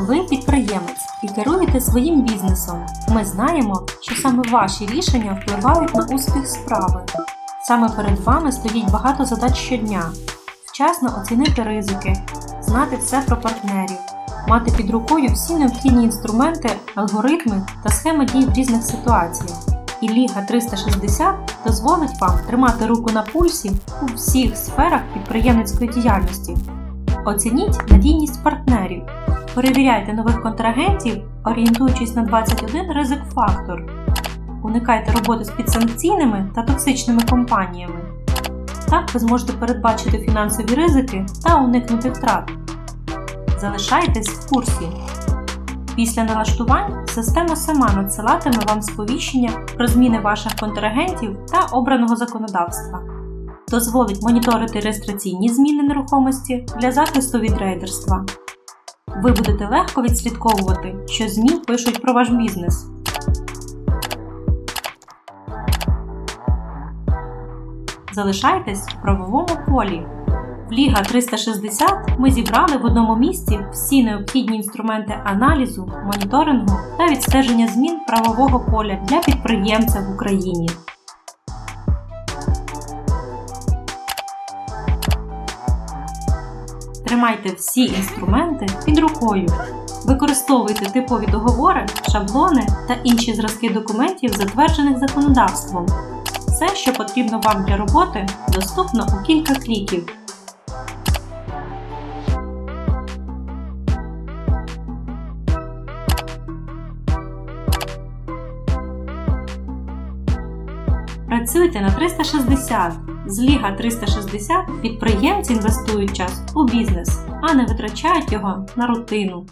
Ви підприємець і керуєте своїм бізнесом. Ми знаємо, що саме ваші рішення впливають на успіх справи. Саме перед вами стоїть багато задач щодня: вчасно оцінити ризики, знати все про партнерів, мати під рукою всі необхідні інструменти, алгоритми та схеми дій в різних ситуаціях. І Ліга 360 дозволить вам тримати руку на пульсі у всіх сферах підприємницької діяльності. Оцініть надійність партнерів. Перевіряйте нових контрагентів, орієнтуючись на 21 ризик-фактор. Уникайте роботи з підсанкційними та токсичними компаніями. Так ви зможете передбачити фінансові ризики та уникнути втрат. Залишайтесь в курсі. Після налаштувань система сама надсилатиме вам сповіщення про зміни ваших контрагентів та обраного законодавства. Дозволить моніторити реєстраційні зміни нерухомості для захисту від рейдерства. Ви будете легко відслідковувати, що ЗМІ пишуть про ваш бізнес. Залишайтесь в правовому полі. В Ліга 360 ми зібрали в одному місці всі необхідні інструменти аналізу, моніторингу та відстеження змін правового поля для підприємця в Україні. Тримайте всі інструменти під рукою. Використовуйте типові договори, шаблони та інші зразки документів, затверджених законодавством. Все, що потрібно вам для роботи, доступно у кілька кліків. Працюйте на 360. З Ліга 360 підприємці інвестують час у бізнес, а не витрачають його на рутину.